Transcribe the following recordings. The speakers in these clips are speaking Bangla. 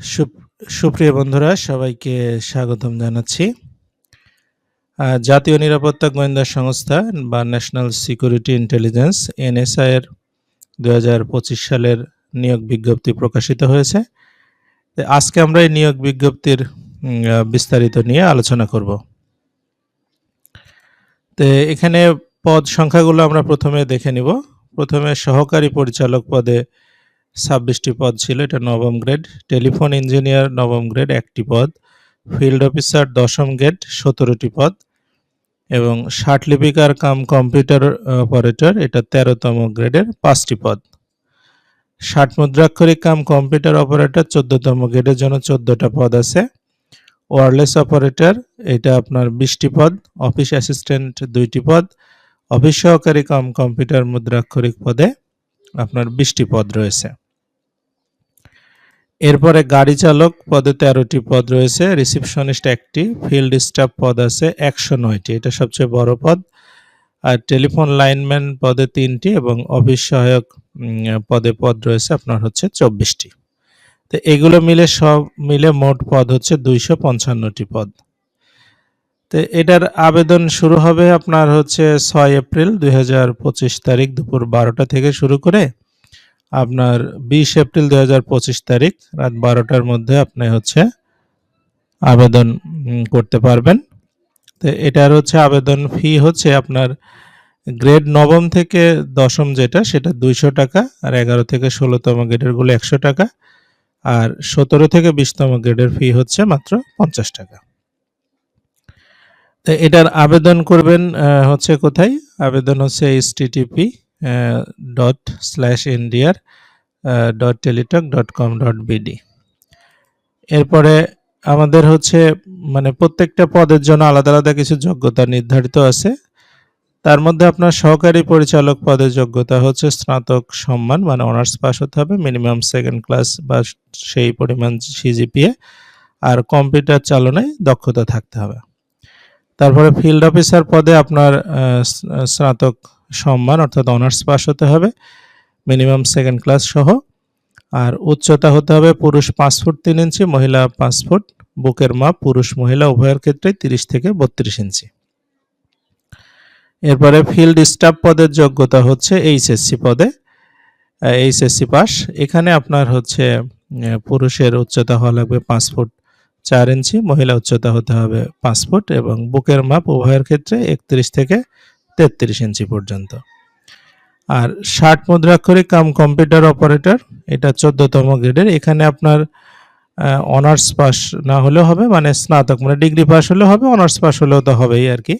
সুপ- সুপ্রিয় বন্ধুরা, সবাইকে স্বাগতম জানাচ্ছি। জাতীয় নিরাপত্তা গোয়েন্দা সংস্থা বা ন্যাশনাল সিকিউরিটি ইন্টেলিজেন্স এনএসআই এর দু হাজার পঁচিশ সালের নিয়োগ বিজ্ঞপ্তি প্রকাশিত হয়েছে। আজকে আমরা এই নিয়োগ বিজ্ঞপ্তির বিস্তারিত নিয়ে আলোচনা করব। তো এখানে পদ সংখ্যাগুলো আমরা প্রথমে দেখে নিব। প্রথমে সহকারী পরিচালক পদে ছাব্বিশটি পদ ছিল, এটা নবম গ্রেড। টেলিফোন ইঞ্জিনিয়ার, নবম গ্রেড, একটি পদ। ফিল্ড অফিসার, দশম গ্রেড, সতেরোটি পদ। এবং লিপিকার কাম কম্পিউটার অপারেটর, এটা তেরোতম গ্রেডের পাঁচটি পদ। ষাট মুদ্রাক্ষরিক কাম কম্পিউটার অপারেটর, চোদ্দতম গ্রেডের জন্য চোদ্দটা পদ আছে। ওয়ারলেস অপারেটর, এটা আপনার বিশটি পদ। অফিস অ্যাসিস্ট্যান্ট, দুইটি পদ। অফিস সহকারী কাম কম্পিউটার মুদ্রাক্ষরিক পদে আপনার বিশটি পদ রয়েছে। এরপরে গাড়ি চালক পদে তেরোটি পদ রয়েছে। রিসিপশনিস্ট একটি, ফিল্ড স্টাফ পদ আছে একশো নয়টি। এটা সবচেয়ে বড় পদ। আর টেলিফোন লাইনম্যান পদে তিনটি এবং অফিস সহায়ক পদে পদ রয়েছে আপনার হচ্ছে চব্বিশটি। তো এগুলো মিলে সব মিলে মোট পদ হচ্ছে দুইশো পঞ্চান্নটি পদ। তো এটার আবেদন শুরু হবে আপনার হচ্ছে ছয় এপ্রিল দুই হাজার পঁচিশ তারিখ দুপুর বারোটা থেকে শুরু করে আপনার বিশ এপ্রিল দু হাজার পঁচিশ তারিখ রাত বারোটার মধ্যে আপনি হচ্ছে আবেদন করতে পারবেন। তো এটার হচ্ছে আবেদন ফি হচ্ছে আপনার গ্রেড নবম থেকে দশম যেটা, সেটা দুইশো টাকা, আর এগারো থেকে ষোলোতম গ্রেডেরগুলো একশো টাকা, আর সতেরো থেকে বিশতম গ্রেডের ফি হচ্ছে মাত্র পঞ্চাশ টাকা। তো এটার আবেদন করবেন হচ্ছে কোথায়? আবেদন হচ্ছে H TTP dot slash NDR dot Teletalk dot com dot BD এরপরে আমাদের হচ্ছে মানে প্রত্যেকটা পদের জন্য আলাদা আলাদা কিছু যোগ্যতা নির্ধারিত আছে। তার মধ্যে আপনার সহকারী পরিচালক পদের যোগ্যতা হচ্ছে স্নাতক সম্মান মানে অনার্স পাস হতে হবে, মিনিমাম সেকেন্ড ক্লাস বা সেই পরিমাণ সিজিপিএ আর কম্পিউটার চালনায় দক্ষতা থাকতে হবে। তারপরে ফিল্ড অফিসার পদে আপনার স্নাতক সম্মান, অর্থাৎ অনার্স পাস হতে হবে মিনিমাম সেকেন্ড ক্লাস সহ। আর উচ্চতা হতে হবে পুরুষ পাঁচ ফুট তিন ইঞ্চি, মহিলা পাঁচ ফুট। বুকের মাপ পুরুষ মহিলা, উভয়ের ক্ষেত্রে তিরিশ থেকে বত্রিশ ইঞ্চি। এরপরে ফিল্ড স্টাফ পদের যোগ্যতা হচ্ছে এইচএসসি পদে। এইচএসসি পাস এখানে আপনার হচ্ছে পুরুষের উচ্চতা হওয়া লাগবে পাঁচ ফুট চার ইঞ্চি মহিলা উচ্চতা হতে হবে পাঁচ ফুট এবং বুকের মাপ উভয়ের ক্ষেত্রে একত্রিশ থেকে তেত্রিশ ইঞ্চি পর্যন্ত। আর ষাট মুদ্রাক্ষরিক কাম কম্পিউটার অপারেটর, এটা চোদ্দতম গ্রেডের। এখানে আপনার অনার্স পাস না হলেও হবে মানে স্নাতক মানে ডিগ্রি পাস হলেও হবে, অনার্স পাস হলেও তো হবেই আর কি।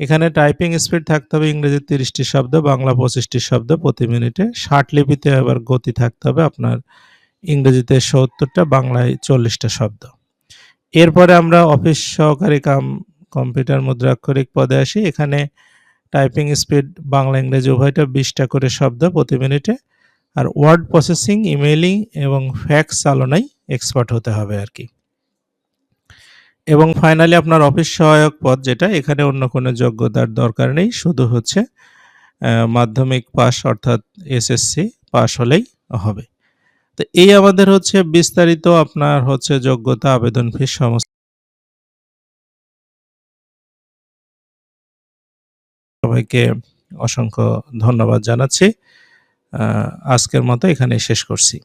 এখানে টাইপিং স্পিড থাকতে হবে ইংরেজি তিরিশটি শব্দ, বাংলা পঁচিশটি শব্দ প্রতি মিনিটে। ষাট লিপিতে আবার গতি থাকতে হবে আপনার ইংরেজিতে সত্তরটা, বাংলায় চল্লিশটা শব্দ। এরপরে আমরা অফিস সহকারী কাম, কম্পিউটার মুদ্রাক্ষরিক পদে আসি। এখানে টাইপিং স্পিড বাংলা, ইংরেজি উভয়টা বিশটা করে শব্দ প্রতি মিনিটে। আর ওয়ার্ড প্রসেসিং, ইমেইলিং এবং ফ্যাক্স চালনায় এক্সপার্ট হতে হবে আর কি। এবং ফাইনালি আপনার অফিস সহায়ক পদ যেটা, এখানে অন্য কোনো যোগ্যতার দরকার নেই। শুধু হচ্ছে মাধ্যমিক পাস অর্থাৎ এসএসসি পাস হলেই হবে। তো এই আমাদের হচ্ছে বিস্তারিত আপনার হচ্ছে যোগ্যতা, আবেদন, ফি সমস্ত সবাইকে অসংখ্য ধন্যবাদ জানাচ্ছি। আজকের মতো এখানে শেষ করছি।